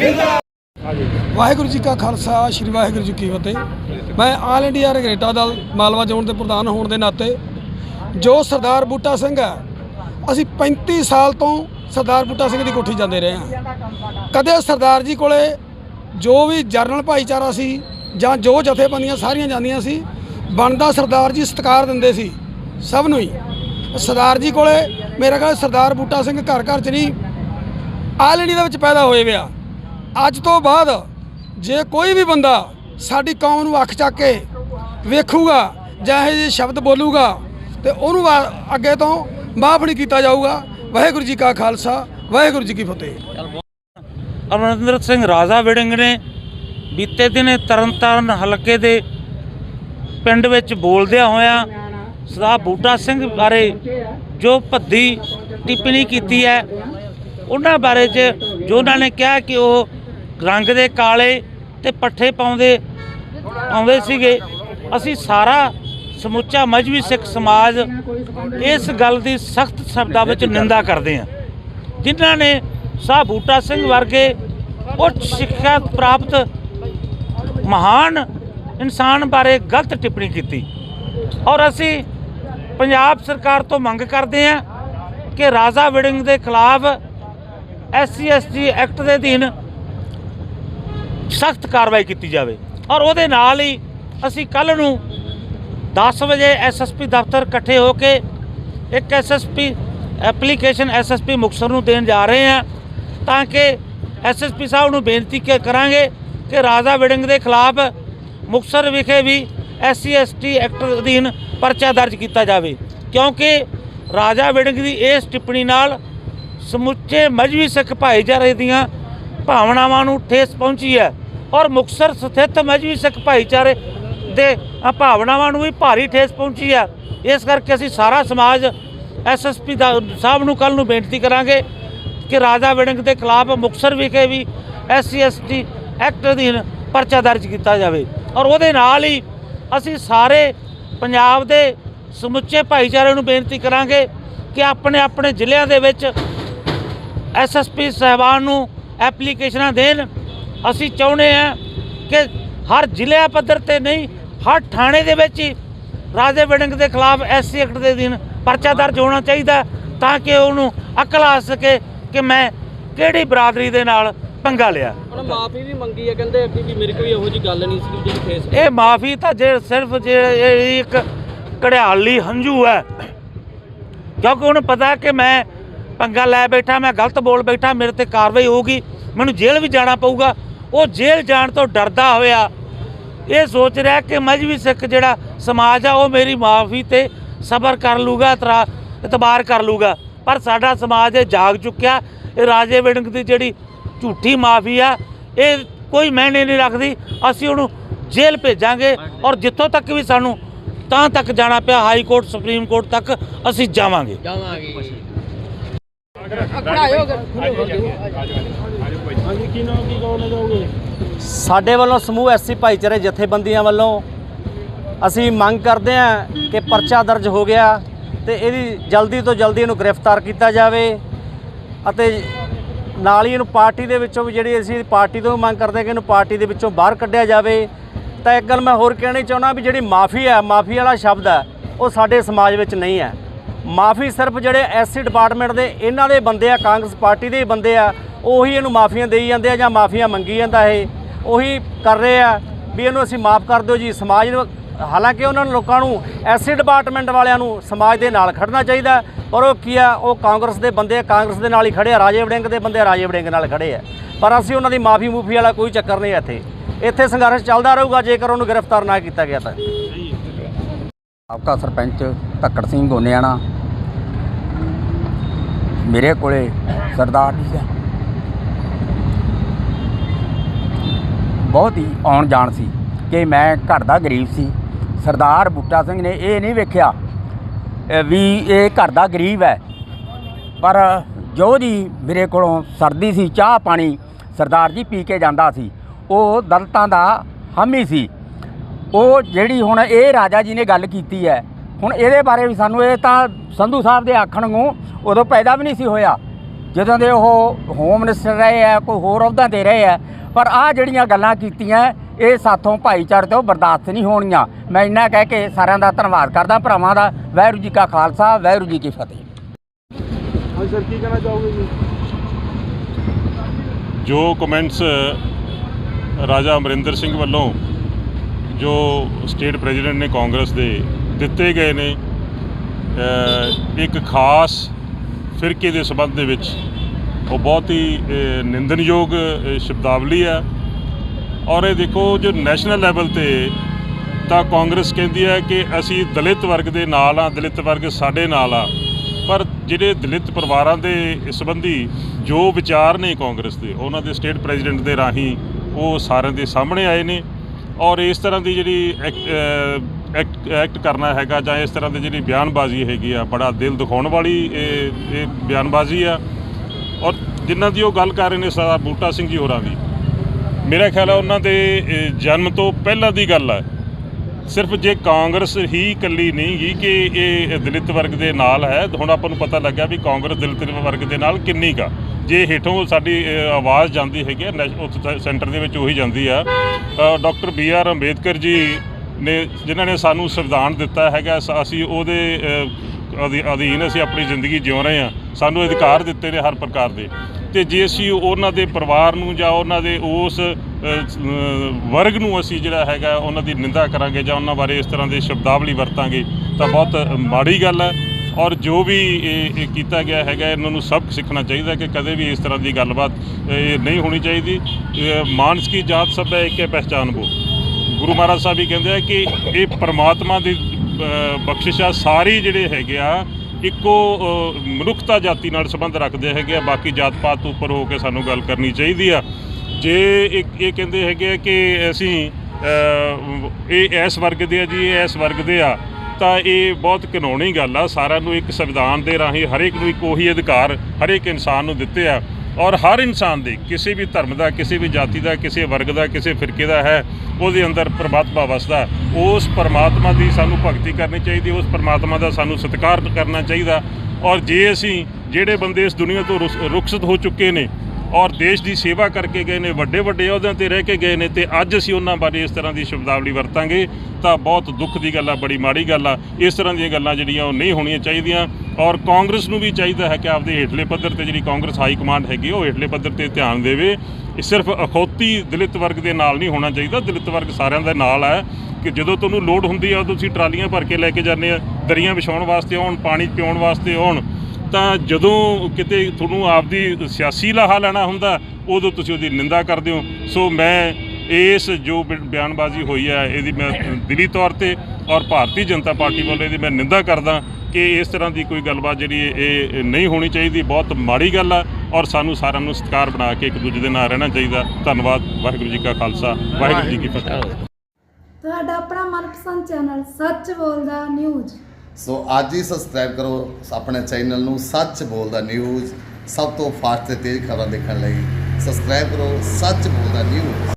ਵਾਹਿਗੁਰੂ ਜੀ ਕਾ ਖਾਲਸਾ, ਸ੍ਰੀ ਵਾਹਿਗੁਰੂ ਜੀ ਕੀ ਫਤਿਹ। ਮੈਂ all India Rangreta Dal, Malwa zone ਦੇ ਪ੍ਰਧਾਨ ਹੋਣ ਦੇ ਨਾਤੇ, ਜੋ ਸਰਦਾਰ ਬੂਟਾ ਸਿੰਘ ਹੈ, ਅਸੀਂ 35 ਸਾਲ ਤੋਂ ਸਰਦਾਰ ਬੂਟਾ ਸਿੰਘ ਦੀ ਕੋਠੀ ਜਾਂਦੇ ਰਹੇ ਹਾਂ। ਕਦੇ ਸਰਦਾਰ ਜੀ ਕੋਲੇ ਜੋ ਵੀ ਜਰਨਲ ਭਾਈਚਾਰਾ ਸੀ ਜਾਂ ਜੋ ਜਥੇਬੰਦੀਆਂ ਸਾਰੀਆਂ ਜਾਂਦੀਆਂ ਸੀ, ਬਣਦਾ ਸਰਦਾਰ ਜੀ ਸਤਿਕਾਰ ਦਿੰਦੇ ਸੀ, ਸਭ ਨੂੰ ਹੀ। ਸਰਦਾਰ ਜੀ ਕੋਲੇ ਮੇਰਾ ਖਿਆਲ ਸਰਦਾਰ ਬੂਟਾ ਸਿੰਘ ਘਰ ਘਰ ਚ ਨਹੀਂ, ਆਲ ਇੰਡੀਆ ਦੇ ਵਿੱਚ ਪੈਦਾ ਹੋਏ ਵਿਆ ਅੱਜ ਤੋਂ ਬਾਅਦ ਜੇ ਕੋਈ ਵੀ ਬੰਦਾ ਸਾਡੀ ਕੌਮ ਨੂੰ ਅੱਖ ਚੱਕ ਕੇ ਵੇਖੂਗਾ ਜਾਂ ਇਹ ਜਿਹੇ ਸ਼ਬਦ ਬੋਲੂਗਾ ਤੇ ਉਹਨੂੰ ਵਾ- ਅੱਗੇ ਤੋਂ ਮਾਫ ਨਹੀਂ ਕੀਤਾ ਜਾਊਗਾ। ਵਾਹਿਗੁਰੂ ਜੀ ਕਾ ਖਾਲਸਾ, ਵਾਹਿਗੁਰੂ ਜੀ ਕੀ ਫਤਿਹ। ਅਮਰਿੰਦਰ ਸਿੰਘ ਰਾਜਾ ਵਿੜਿੰਗ ਨੇ ਬੀਤੇ ਦਿਨ ਤਰਨਤਾਰਨ ਹਲਕੇ ਦੇ ਪਿੰਡ ਵਿੱਚ ਬੋਲਦਿਆਂ ਹੋਇਆਂ ਸਰਦਾਰ ਬੂਟਾ ਸਿੰਘ ਬਾਰੇ ਜੋ ਭੱਦੀ ਟਿੱਪਣੀ ਕੀਤੀ ਹੈ, ਉਹਨਾਂ ਬਾਰੇ ਚ ਜੋ ਉਹਨਾਂ ਨੇ ਕਿਹਾ ਕਿ ਉਹ ਰੰਗ ਦੇ ਕਾਲੇ ਤੇ ਪੱਠੇ ਪਾਉਂਦੇ ਆਉਂਦੇ ਸੀਗੇ। ਅਸੀਂ ਸਾਰਾ ਸਮੁੱਚਾ ਮਜਬੀ ਸਿੱਖ ਸਮਾਜ ਇਸ ਗੱਲ ਦੀ ਸਖਤ ਸ਼ਬਦਾਂ ਵਿੱਚ ਨਿੰਦਾ ਕਰਦੇ ਹਾਂ। ਜਿਨ੍ਹਾਂ ਨੇ ਸਾਹ ਬੂਟਾ ਸਿੰਘ ਵਰਗੇ ਉੱਚ ਸਿੱਖਿਆ ਪ੍ਰਾਪਤ ਮਹਾਨ ਇਨਸਾਨ ਬਾਰੇ ਗਲਤ ਟਿੱਪਣੀ ਕੀਤੀ। ਔਰ ਅਸੀਂ ਪੰਜਾਬ ਸਰਕਾਰ ਤੋਂ ਮੰਗ ਕਰਦੇ ਹਾਂ ਕਿ ਰਾਜਾ ਵਿੜਿੰਗ ਦੇ ਖਿਲਾਫ ਐਸਸੀ ਐਸਟੀ ਐਕਟ ਦੇ ਅਧੀਨ ਸਖਤ ਕਾਰਵਾਈ ਕੀਤੀ ਜਾਵੇ। ਔਰ ਉਹਦੇ ਨਾਲ ਹੀ ਅਸੀਂ ਕੱਲ ਨੂੰ 10 ਵਜੇ ਐਸਐਸਪੀ ਦਫ਼ਤਰ ਇਕੱਠੇ ਹੋ ਕੇ ਇੱਕ ਐਸਐਸਪੀ ਐਪਲੀਕੇਸ਼ਨ ਐਸਐਸਪੀ ਮੁਕਤਸਰ ਨੂੰ ਦੇਣ ਜਾ ਰਹੇ ਹਾਂ ਤਾਂ ਕਿ ਐਸਐਸਪੀ ਸਾਹਿਬ ਨੂੰ ਬੇਨਤੀ ਕ- ਕਰਾਂਗੇ ਕਿ ਰਾਜਾ ਵਿੜਿੰਗ ਦੇ ਖਿਲਾਫ ਮੁਕਤਸਰ ਵਿਖੇ ਵੀ ਐਸਸੀ ਐਸਟੀ ਐਕਟ ਅਧੀਨ ਪਰਚਾ ਦਰਜ ਕੀਤਾ ਜਾਵੇ। ਕਿਉਂਕਿ ਰਾਜਾ ਵਿੜਿੰਗ ਦੀ ਇਸ ਟਿੱਪਣੀ ਨਾਲ ਸਮੁੱਚੇ ਮਜਬੀ ਸਿੱਖ ਭਾਈਚਾਰੇ ਦੀਆਂ ਭਾਵਨਾਵਾਂ ਨੂੰ ਠੇਸ ਪਹੁੰਚੀ ਹੈ। ਔਰ ਮੁਕਤਸਰ ਸਥਿਤ ਮਜਬੀ ਸਿੱਖ ਭਾਈਚਾਰੇ ਦੇ ਭਾਵਨਾਵਾਂ ਨੂੰ ਵੀ ਭਾਰੀ ਠੇਸ ਪਹੁੰਚੀ ਆ ਇਸ ਕਰਕੇ ਅਸੀਂ ਸਾਰਾ ਸਮਾਜ ਐਸਐਸਪੀ ਦਾ ਸਾਹਿਬ ਨੂੰ ਕੱਲ ਨੂੰ ਬੇਨਤੀ ਕਰਾਂਗੇ ਕਿ ਰਾਜਾ ਵਿੜਿੰਗ ਦੇ ਖਿਲਾਫ ਮੁਕਤਸਰ ਵਿਖੇ ਵੀ ਐਸਸੀ ਐਸਟੀ ਐਕਟ ਅਧੀਨ ਪਰਚਾ ਦਰਜ ਕੀਤਾ ਜਾਵੇ। ਔਰ ਉਹਦੇ ਨਾਲ ਹੀ ਅਸੀਂ ਸਾਰੇ ਪੰਜਾਬ ਦੇ ਸਮੁੱਚੇ ਭਾਈਚਾਰੇ ਨੂੰ ਬੇਨਤੀ ਕਰਾਂਗੇ ਕਿ ਆਪਣੇ ਆਪਣੇ ਜ਼ਿਲ੍ਹਿਆਂ ਦੇ ਵਿੱਚ ਐਸਐਸਪੀ ਸਹਿਬਾਨ ਨੂੰ ਐਪਲੀਕੇਸ਼ਨਾਂ ਦੇਣ ਅਸੀਂ ਚਾਹੁੰਦੇ ਹਾਂ ਕਿ ਹਰ ਜ਼ਿਲ੍ਹਾ ਪੱਧਰ ਤੇ ਨਹੀਂ ਹਰ ਥਾਣੇ ਦੇ ਵਿੱਚ ਹੀ ਰਾਜੇ ਵਿੜਿੰਗ ਦੇ ਖਿਲਾਫ ਐਸਸੀ ਐਕਟ ਦੇ ਅਧੀਨ ਪਰਚਾ ਦਰਜ ਹੋਣਾ ਚਾਹੀਦਾ ਤਾਂ ਕਿ ਉਹਨੂੰ ਅਕਲ ਆ ਸਕੇ ਕਿ ਮੈਂ ਕਿਹੜੀ ਬਰਾਦਰੀ ਦੇ ਨਾਲ ਪੰਗਾ ਲਿਆ। ਉਹਨਾਂ ਮਾਫੀ ਵੀ ਮੰਗੀ ਹੈ ਕਹਿੰਦੇ ਅੱਗੇ ਵੀ ਮੇਰੇ ਕੋਈ ਇਹੋ ਜੀ ਗੱਲ ਨਹੀਂ ਸੀ ਜਿਹੜੀ ਫੇਸ ਇਹ ਮਾਫੀ ਤਾਂ ਜੇ ਸਿਰਫ ਜੇ ਇਹ ਇੱਕ ਘੜਿਆਲੀ ਹੰਝੂ ਹੈ ਕਿਉਂਕਿ ਉਹਨੂੰ ਪਤਾ ਕਿ ਮੈਂ ਪੰਗਾ ਲੈ ਬੈਠਾ ਮੈਂ ਗਲਤ ਬੋਲ ਬੈਠਾ ਮੇਰੇ ਤੇ ਕਾਰਵਾਈ ਹੋਊਗੀ ਮੈਨੂੰ ਜੇਲ੍ਹ ਵੀ ਜਾਣਾ ਪਊਗਾ ਉਹ ਜੇਲ੍ਹ ਜਾਣ ਤੋਂ ਡਰਦਾ ਹੋਇਆ ਇਹ ਸੋਚ ਰਿਹਾ ਕਿ ਮਜਬੀ ਸਿੱਖ ਜਿਹੜਾ ਸਮਾਜ ਆ ਉਹ ਮੇਰੀ ਮਾਫੀ ਤੇ ਸਬਰ ਕਰ ਲੂਗਾ ਇਤਰਾ ਇਤਬਾਰ ਕਰ ਲੂਗਾ ਪਰ ਸਾਡਾ ਸਮਾਜ ਇਹ ਜਾਗ ਚੁੱਕਿਆ ਇਹ ਰਾਜੇ ਵਿੜੰਗ ਦੀ ਜਿਹੜੀ ਝੂਠੀ ਮਾਫੀ ਆ ਇਹ ਕੋਈ ਮਾਇਨੇ ਨਹੀਂ ਰੱਖਦੀ ਅਸੀਂ ਉਹਨੂੰ ਜੇਲ੍ਹ ਭੇਜਾਂਗੇ ਔਰ ਜਿੱਥੋਂ ਤੱਕ ਵੀ ਸਾਨੂੰ ਤਾਂ ਤੱਕ ਜਾਣਾ ਪਿਆ ਹਾਈ ਕੋਰਟ ਸੁਪਰੀਮ ਕੋਰਟ ਤੱਕ ਅਸੀਂ ਜਾਵਾਂਗੇ ਜਾਵਾਂਗੇ ਸਾਡੇ ਵੱਲੋਂ ਸਮੂਹ ਐਸਸੀ ਭਾਈਚਾਰੇ ਜਥੇਬੰਦੀਆਂ ਵੱਲੋਂ ਅਸੀਂ ਮੰਗ ਕਰਦੇ ਹਾਂ ਕਿ ਪਰਚਾ ਦਰਜ ਹੋ ਗਿਆ ਤੇ ਇਹਦੀ ਜਲਦੀ ਤੋਂ ਜਲਦੀ ਇਹਨੂੰ ਗ੍ਰਿਫਤਾਰ ਕੀਤਾ ਜਾਵੇ ਅਤੇ ਨਾਲ ਹੀ ਇਹਨੂੰ ਪਾਰਟੀ ਦੇ ਵਿੱਚੋਂ ਵੀ ਜਿਹੜੀ ਅਸੀਂ ਪਾਰਟੀ ਤੋਂ ਵੀ ਮੰਗ ਕਰਦੇ ਹਾਂ ਕਿ ਇਹਨੂੰ ਪਾਰਟੀ ਦੇ ਵਿੱਚੋਂ ਬਾਹਰ ਕੱਢਿਆ ਜਾਵੇ। ਤਾਂ ਇੱਕ ਗੱਲ ਮੈਂ ਹੋਰ ਕਹਿਣੀ ਚਾਹੁੰਦਾ ਵੀ ਜਿਹੜੀ ਮਾਫੀ ਹੈ ਮਾਫੀ ਵਾਲਾ ਸ਼ਬਦ ਹੈ ਉਹ ਸਾਡੇ ਸਮਾਜ ਵਿੱਚ ਨਹੀਂ ਹੈ। ਮਾਫੀ ਸਿਰਫ ਜਿਹੜੇ ਐਸਸੀ ਡਿਪਾਰਟਮੈਂਟ ਦੇ ਇਹਨਾਂ ਦੇ ਬੰਦੇ ਆ ਕਾਂਗਰਸ ਪਾਰਟੀ ਦੇ ਹੀ ਬੰਦੇ ਆ ਉਹੀ ਇਹਨੂੰ ਮਾਫੀਆਂ ਦੇਈ ਜਾਂਦੇ ਆ ਜਾਂ ਮਾਫੀਆਂ ਮੰਗੀ ਜਾਂਦਾ ਇਹ। ਉਹੀ ਕਰ ਰਹੇ ਆ ਵੀ ਇਹਨੂੰ ਅਸੀਂ ਮਾਫ ਕਰ ਦਿਓ ਜੀ। ਸਮਾਜ ਨੂੰ ਹਾਲਾਂਕਿ ਉਹਨਾਂ ਨੂੰ ਲੋਕਾਂ ਨੂੰ ਐਸੀ ਡਿਪਾਰਟਮੈਂਟ ਵਾਲਿਆਂ ਨੂੰ ਸਮਾਜ ਦੇ ਨਾਲ ਖੜਨਾ ਚਾਹੀਦਾ। ਪਰ ਉਹ ਕੀ ਆ ਉਹ ਕਾਂਗਰਸ ਦੇ ਬੰਦੇ ਕਾਂਗਰਸ ਦੇ ਨਾਲ ਹੀ ਖੜੇ ਆ। ਰਾਜੇ ਵੜਿੰਗ ਦੇ ਬੰਦੇ ਆ, ਰਾਜੇ ਵੜਿੰਗ ਨਾਲ ਖੜੇ ਆ। ਪਰ ਅਸੀਂ ਉਹਨਾਂ ਦੀ ਮਾਫੀ ਮੂਫੀ ਵਾਲਾ ਕੋਈ ਚੱਕਰ ਨਹੀਂ ਇੱਥੇ। ਇੱਥੇ ਸੰਘਰਸ਼ ਚੱਲਦਾ ਰਹੂਗਾ ਜੇਕਰ ਉਹਨੂੰ ਗ੍ਰਿਫਤਾਰ ਨਾ ਕੀਤਾ ਗਿਆ ਤਾਂ। ਸਾਬਕਾ ਸਰਪੰਚ ਧੱਕੜ ਸਿੰਘ ਗੋਨਿਆਣਾ। ਮੇਰੇ ਕੋਲੇ ਸਰਦਾਰ ਜੀ ਦਾ ਬਹੁਤ ਹੀ ਆਉਣ ਜਾਣ ਸੀ ਕਿ ਮੈਂ ਘਰ ਦਾ ਗਰੀਬ ਸੀ। ਸਰਦਾਰ ਬੂਟਾ ਸਿੰਘ ਨੇ ਇਹ ਨਹੀਂ ਵੇਖਿਆ ਵੀ ਇਹ ਘਰ ਦਾ ਗਰੀਬ ਹੈ। ਪਰ ਜੋ ਜੀ ਮੇਰੇ ਕੋਲੋਂ ਸਰਦੀ ਸੀ, ਚਾਹ ਪਾਣੀ ਸਰਦਾਰ ਜੀ ਪੀ ਕੇ ਜਾਂਦਾ ਸੀ, ਉਹ ਦਲਤਾਂ ਦਾ ਹਾਮੀ ਸੀ। ਉਹ ਜਿਹੜੀ ਹੁਣ ਇਹ ਰਾਜਾ ਜੀ ਨੇ ਗੱਲ ਕੀਤੀ ਹੈ, ਹੁਣ ਇਹਦੇ ਬਾਰੇ ਵੀ ਸਾਨੂੰ ਇਹ ਤਾਂ ਸੰਧੂ ਸਾਹਿਬ ਦੇ ਆਖਣ ਨੂੰ ਉਦੋਂ ਪੈਦਾ ਵੀ ਨਹੀਂ ਸੀ ਹੋਇਆ। ਜਦੋਂ ਦੇ ਉਹ ਹੋਮ ਮਿਨਿਸਟਰ ਰਹੇ ਆ ਕੋਈ ਹੋਰ ਅਹੁਦਾ ਤੇ ਰਹੇ ਆ ਪਰ ਆ ਜਿਹੜੀਆਂ ਗੱਲਾਂ ਕੀਤੀਆਂ ਇਹ ਸਾਥੋਂ ਭਾਈਚਾਰੇ ਤੋਂ ਬਰਦਾਸ਼ਤ ਨਹੀਂ ਹੋਣੀਆਂ। ਮੈਂ ਇੰਨਾ ਕਹਿ ਕੇ ਸਾਰਿਆਂ ਦਾ ਧੰਨਵਾਦ ਕਰਦਾ ਭਰਾਵਾਂ ਦਾ ਵਾਹਿਗੁਰੂ ਜੀ ਕਾ ਖਾਲਸਾ ਵਾਹਿਗੁਰੂ ਜੀ ਕੀ ਫਤਿਹ। ਜੋ? ਕਮੈਂਟਸ ਰਾਜਾ ਅਮਰਿੰਦਰ ਸਿੰਘ ਵੱਲੋਂ ਜੋ ਸਟੇਟ ਪ੍ਰੈਜ਼ੀਡੈਂਟ ਨੇ ਕਾਂਗਰਸ ਦੇ ਦਿੱਤੇ ਗਏ ਨੇ ਇੱਕ ਖਾਸ ਫਿਰਕੇ ਦੇ ਸਬੰਧ ਦੇ ਵਿੱਚ ਉਹ ਬਹੁਤ ਹੀ ਅ, ਨਿੰਦਣਯੋਗ ਸ਼ਬਦਾਵਲੀ ਹੈ। ਔਰ ਇਹ ਦੇਖੋ ਜੋ ਨੈਸ਼ਨਲ ਲੈਵਲ ਤੇ ਤਾਂ ਕਾਂਗਰਸ ਕਹਿੰਦੀ ਹੈ ਕਿ ਅਸੀਂ ਦਲਿਤ ਵਰਗ ਦੇ ਨਾਲ ਆ ਦਲਿਤ ਵਰਗ ਸਾਡੇ ਨਾਲ ਆ। ਪਰ ਜਿਹੜੇ ਦਲਿਤ ਪਰਿਵਾਰਾਂ ਦੇ ਸੰਬੰਧੀ ਜੋ ਵਿਚਾਰ ਨੇ ਕਾਂਗਰਸ ਦੇ ਉਹਨਾਂ ਦੇ ਸਟੇਟ ਪ੍ਰੈਜ਼ੀਡੈਂਟ ਦੇ ਰਾਹੀਂ ਉਹ ਸਾਰਿਆਂ ਦੇ ਸਾਹਮਣੇ ਆਏ ਨੇ। ਔਰ ਇਸ ਤਰ੍ਹਾਂ ਦੀ ਜਿਹੜੀ ਐਕਟ ਐਕਟ ਕਰਨਾ ਹੈਗਾ ਜਾਂ ਇਸ ਤਰ੍ਹਾਂ ਦੀ ਜਿਹੜੀ ਬਿਆਨਬਾਜ਼ੀ ਹੈਗੀ ਆ ਬੜਾ ਦਿਲ ਦਿਖਾਉਣ ਵਾਲੀ ਇਹ ਇਹ ਬਿਆਨਬਾਜ਼ੀ ਆ। ਔਰ ਜਿਨ੍ਹਾਂ ਦੀ ਉਹ ਗੱਲ ਕਰ ਰਹੇ ਨੇ ਸਰਦਾਰ ਬੂਟਾ ਸਿੰਘ ਜੀ ਹੋਰਾਂ ਦੀ ਮੇਰਾ ਖਿਆਲ ਹੈ ਉਹਨਾਂ ਦੇ ਜਨਮ ਤੋਂ ਪਹਿਲਾਂ ਦੀ ਗੱਲ ਹੈ ਸਿਰਫ ਜੇ ਕਾਂਗਰਸ ਹੀ ਇਕੱਲੀ ਨਹੀਂ ਗੀ ਕਿ ਇਹ ਦਲਿਤ ਵਰਗ ਦੇ ਨਾਲ ਹੈ ਹੁਣ ਆਪਾਂ ਨੂੰ ਪਤਾ ਲੱਗਾ ਵੀ ਕਾਂਗਰਸ ਦਲਿਤ ਵਰਗ ਦੇ ਨਾਲ ਕਿੰਨੀ ਕਾ ਜੇ ਹੇਠੋਂ ਸਾਡੀ ਆਵਾਜ਼ ਜਾਂਦੀ ਹੈਗੀ ਆ, ਨੈਸ਼- ਉੱਥੇ ਸੈਂਟਰ ਦੇ ਵਿੱਚ ਉਹੀ ਜਾਂਦੀ ਆ। Doctor B R Ambedkar ji ਨੇ ਜਿਨ੍ਹਾਂ ਨੇ ਸਾਨੂੰ ਸੰਵਿਧਾਨ ਦਿੱਤਾ ਹੈਗਾ, ਸ- ਅਸੀਂ ਉਹਦੇ ਅਧੀ- ਅਧੀਨ ਅਸੀਂ ਆਪਣੀ ਜ਼ਿੰਦਗੀ ਜਿਉ ਰਹੇ ਹਾਂ। ਸਾਨੂੰ ਅਧਿਕਾਰ ਦਿੱਤੇ ਨੇ ਹਰ ਪ੍ਰਕਾਰ ਦੇ। ਤੇ ਜੇ ਅਸੀਂ ਉਹਨਾਂ ਦੇ ਪਰਿਵਾਰ ਨੂੰ ਜਾਂ ਉਹਨਾਂ ਦੇ ਉਸ ਵਰਗ ਨੂੰ ਅਸੀਂ ਜਿਹੜਾ ਹੈਗਾ, ਉਹਨਾਂ ਦੀ ਨਿੰਦਾ ਕਰਾਂਗੇ ਜਾਂ ਉਹਨਾਂ ਬਾਰੇ ਇਸ ਤਰ੍ਹਾਂ ਦੇ ਸ਼ਬਦਾਵਲੀ ਵਰਤਾਂਗੇ, ਤਾਂ ਬਹੁਤ ਮਾੜੀ ਗੱਲ ਹੈ। ਔਰ ਜੋ ਵੀ ਇਹ ਇਹ ਕੀਤਾ ਗਿਆ ਹੈਗਾ, ਇਹਨਾਂ ਨੂੰ ਸਬਕ ਸਿੱਖਣਾ ਚਾਹੀਦਾ ਕਿ ਕਦੇ ਵੀ ਇਸ ਤਰ੍ਹਾਂ ਦੀ ਗੱਲਬਾਤ, ਇਹ ਨਹੀਂ ਹੋਣੀ ਚਾਹੀਦੀ। ਇਹ ਮਾਨਸ ਕੀ ਜਾਤ ਸਭ ਹੈ, ਇੱਕ ਹੈ ਪਹਿਚਾਨ ਬੋ। ਗੁਰੂ ਮਹਾਰਾਜ ਸਾਹਿਬ ਵੀ ਕਹਿੰਦੇ ਆ ਕਿ ਇਹ ਪਰਮਾਤਮਾ ਦੀ ਬਖਸ਼ਿਸ਼ ਆ। ਸਾਰੀ ਜਿਹੜੇ ਹੈਗੇ ਆ, ਇੱਕੋ ਮਨੁੱਖਤਾ ਜਾਤੀ ਨਾਲ ਸੰਬੰਧ ਰੱਖਦੇ ਹੈਗੇ ਆ। ਬਾਕੀ ਜਾਤ ਪਾਤ ਉੱਪਰ ਹੋ ਕੇ ਸਾਨੂੰ ਗੱਲ ਕਰਨੀ ਚਾਹੀਦੀ ਆ। ਜੇ ਇੱਕ ਇਹ ਕਹਿੰਦੇ ਹੈਗੇ ਆ ਕਿ ਅਸੀਂ ਇਹ ਇਸ ਵਰਗ ਦੇ ਆ ਜੀ, ਇਹ ਇਸ ਵਰਗ ਦੇ ਆ, ਤਾਂ ਇਹ ਬਹੁਤ ਕਾਨੂੰਨੀ ਗੱਲ ਆ। ਸਾਰਿਆਂ ਨੂੰ ਇੱਕ ਸੰਵਿਧਾਨ ਦੇ ਰਾਹੀਂ ਹਰੇਕ ਨੂੰ ਇੱਕ ਉਹੀ ਅਧਿਕਾਰ ਹਰੇਕ ਇਨਸਾਨ ਨੂੰ ਦਿੱਤੇ ਆ। ਔਰ ਹਰ ਇਨਸਾਨ ਦੇ, ਕਿਸੇ ਵੀ ਧਰਮ ਦਾ, ਕਿਸੇ ਵੀ ਜਾਤੀ ਦਾ, ਕਿਸੇ ਵਰਗ ਦਾ, ਕਿਸੇ ਫਿਰਕੇ ਦਾ ਹੈ, ਉਹਦੇ ਅੰਦਰ ਪ੍ਰਮਾਤਮਾ ਵਸਦਾ। ਉਸ ਪਰਮਾਤਮਾ ਦੀ ਸਾਨੂੰ ਭਗਤੀ ਕਰਨੀ ਚਾਹੀਦੀ, ਉਸ ਪਰਮਾਤਮਾ ਦਾ ਸਾਨੂੰ ਸਤਿਕਾਰ ਕਰਨਾ ਚਾਹੀਦਾ। ਔਰ ਜੇ ਅਸੀਂ ਜਿਹੜੇ ਬੰਦੇ ਇਸ ਦੁਨੀਆ ਤੋਂ ਰੁਸ- ਰੁਖਸਤ ਹੋ ਚੁੱਕੇ ਨੇ ਔਰ ਦੇਸ਼ ਦੀ ਸੇਵਾ ਕਰਕੇ ਗਏ ਨੇ ਵੱਡੇ ਵੱਡੇ ਅਹੁਦਿਆਂ ਤੇ ਰਹਿ ਕੇ ਗਏ ਨੇ, ਤੇ ਅੱਜ ਅਸੀਂ ਉਹਨਾਂ ਬਾਰੇ ਇਸ ਤਰ੍ਹਾਂ ਦੀ ਸ਼ਬਦਾਵਲੀ ਵਰਤਾਂਗੇ, ਤਾਂ ਬਹੁਤ ਦੁੱਖ ਦੀ ਗੱਲ ਆ, ਬੜੀ ਮਾੜੀ ਗੱਲ ਆ। ਇਸ ਤਰ੍ਹਾਂ ਦੀਆਂ ਗੱਲਾਂ ਜਿਹੜੀਆਂ ਉਹ ਨਹੀਂ ਹੋਣੀਆਂ ਚਾਹੀਦੀਆਂ। ਔਰ ਕਾਂਗਰਸ ਨੂੰ ਵੀ ਚਾਹੀਦਾ ਹੈ ਕਿ ਆਪਦੇ ਹੇਠਲੇ ਪੱਧਰ ਤੇ ਜਿਹੜੀ ਕਾਂਗਰਸ ਹਾਈ ਕਮਾਂਡ ਹੈਗੀ ਉਹ ਹੇਠਲੇ ਪੱਧਰ ਤੇ ਧਿਆਨ ਦੇਵੇ। ਇਹ ਸਿਰਫ ਅਖੌਤੀ ਦਲਿਤ ਵਰਗ ਦੇ ਨਾਲ ਨਹੀਂ ਹੋਣਾ ਚਾਹੀਦਾ। ਦਲਿਤ ਵਰਗ ਸਾਰਿਆਂ ਦੇ ਨਾਲ ਹੈ ਕਿ ਜਦੋਂ ਤੁਹਾਨੂੰ ਲੋਡ ਹੁੰਦੀ ਆ ਤੁਸੀਂ ਟਰਾਲੀਆਂ ਭਰ ਕੇ ਲੈ ਕੇ ਜਾਂਦੇ ਆ, ਦਰੀਆਂ ਵਿਛਾਉਣ ਵਾਸਤੇ ਆਉਣ, ਪਾਣੀ ਪਿਉਣ ਵਾਸਤੇ ਆਉਣ। ਤਾਂ ਜਦੋਂ ਕਿਤੇ ਤੁਹਾਨੂੰ ਆਪਦੀ ਸਿਆਸੀ ਲਾਹਾ ਲੈਣਾ ਹੁੰਦਾ, ਉਦੋਂ ਤੁਸੀਂ ਉਹਦੀ ਨਿੰਦਾ ਕਰਦੇ ਹੋ। ਸੋ ਮੈਂ ਇਸ ਜੋ ਬਿ- ਬਿਆਨਬਾਜ਼ੀ ਹੋਈ ਹੈ, ਇਹਦੀ ਮੈਂ ਦਿਲੀ ਤੌਰ ਤੇ ਔਰ ਭਾਰਤੀ ਜਨਤਾ ਪਾਰਟੀ ਵੱਲੋਂ ਇਹਦੀ ਮੈਂ ਨਿੰਦਾ ਕਰਦਾ ਕਿ ਇਸ ਤਰ੍ਹਾਂ ਦੀ ਕੋਈ ਗੱਲਬਾਤ ਜਿਹੜੀ ਇਹ ਇਹ ਨਹੀਂ ਹੋਣੀ ਚਾਹੀਦੀ ਬਹੁਤ ਮਾੜੀ ਗੱਲ ਆ ਔਰ ਸਾਨੂੰ ਸਾਰਿਆਂ ਨੂੰ ਸਤਿਕਾਰ ਬਣਾ ਕੇ ਇੱਕ ਦੂਜੇ ਦੇ ਨਾਲ ਰਹਿਣਾ ਚਾਹੀਦਾ। ਧੰਨਵਾਦ ਵਾਹਿਗੁਰੂ ਜੀ ਕਾ ਖਾਲਸਾ ਵਾਹਿਗੁਰੂ ਜੀ ਕੀ ਫਤਿਹ। ਤੁਹਾਡਾ ਆਪਣਾ ਮਨਪਸੰਦ ਚੈਨਲ ਸੱਚ ਬੋਲਦਾ ਨਿਊਜ਼। ਸੋ ਅੱਜ ਹੀ ਸਬਸਕ੍ਰਾਈਬ ਕਰੋ ਆਪਣੇ ਚੈਨਲ ਨੂੰ ਸੱਚ ਬੋਲਦਾ ਨਿਊਜ਼ ਸਭ ਤੋਂ ਫਾਸਟ ਤੇ ਤੇਜ਼ ਖਬਰਾਂ ਦੇਖਣ ਲਈ। ਸਬਸਕ੍ਰਾਈਬ ਕਰੋ ਸੱਚ ਬੋਲਦਾ ਨਿਊਜ਼।